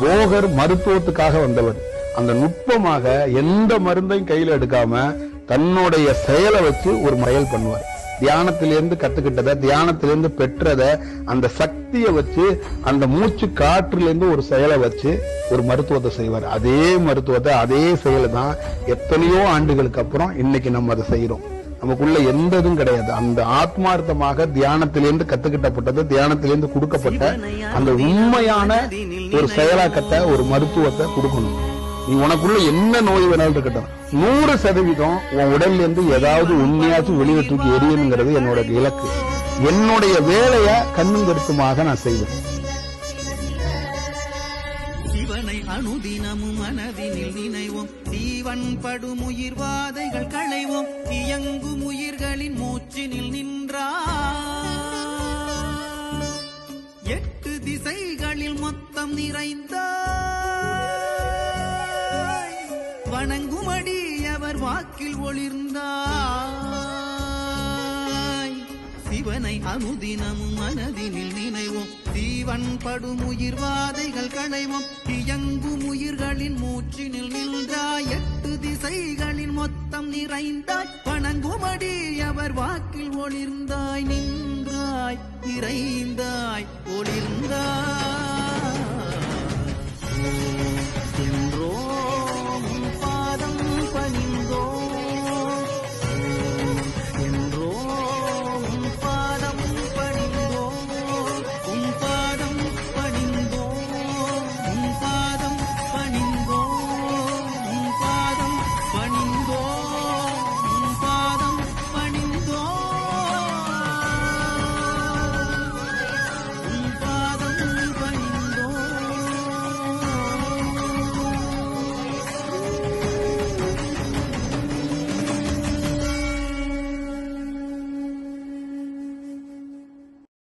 போகர் மருத்துவத்துக்காக வந்தவர். அந்த நுட்பமாக எந்த மருந்தையும் கையில் எடுக்காம தன்னுடைய செயலை வச்சு ஒரு மயல் பண்ணுவார். தியானத்திலிருந்து கத்துக்கிட்டத தியானத்திலிருந்து பெற்றத அந்த சக்தியை வச்சு அந்த மூச்சு காற்றிலிருந்து ஒரு செயலை வச்சு ஒரு மருத்துவத்தை செய்வார். அதே மருத்துவத்தை அதே செயலை தான் எத்தனையோ ஆண்டுகளுக்கு அப்புறம் இன்னைக்கு நம்ம அதை செய்யறோம் நமக்குள்ள எந்த இதுவும் கிடையாது. அந்த ஆத்மார்த்தமாக தியானத்திலிருந்து கத்துக்கிட்டப்பட்டது தியானத்திலிருந்து கொடுக்கப்பட்ட அந்த உண்மையான ஒரு செயலாக்கத்தை ஒரு மருத்துவத்தை கொடுக்கணும். நீ உனக்குள்ள என்ன நோய் வேணாலும் இருக்கட்டும். நூறு சதவீதம் உன் உடல்ல இருந்து ஏதாவது உண்மையாச்சும் வெளியே தூக்கி எரியணுங்கிறது என்னோட இலக்கு. என்னுடைய வேலைய கண்ணும் கருத்துமாக நான் செய்வேன். சிவனை அனுதினமும் மனதினில் நினைவோம். தீவன் படும் உயிர்வாதைகள் களைவோம். இயங்கும் உயிர்களின் மூச்சினில் நின்றார் எட்டு திசைகளில் மொத்தம் நிறைந்த வணங்குமடி அவர் வாக்கில் ஒளிர்ந்தார் சிவனை அனுதினமும் மனதினில் நினைவோம். தீவன் படும் உயிர்வாதைகள் களைவோம். இயங்கும் உயிர்களின் மூச்சினில் நின்றாய் எட்டு திசைகளின் மொத்தம் நிறைந்தாய். வணங்குமடி அவர் வாக்கில் ஒளிர்ந்தாய். நின்றாய் நிறைந்தாய் ஒளிர்ந்தாய்.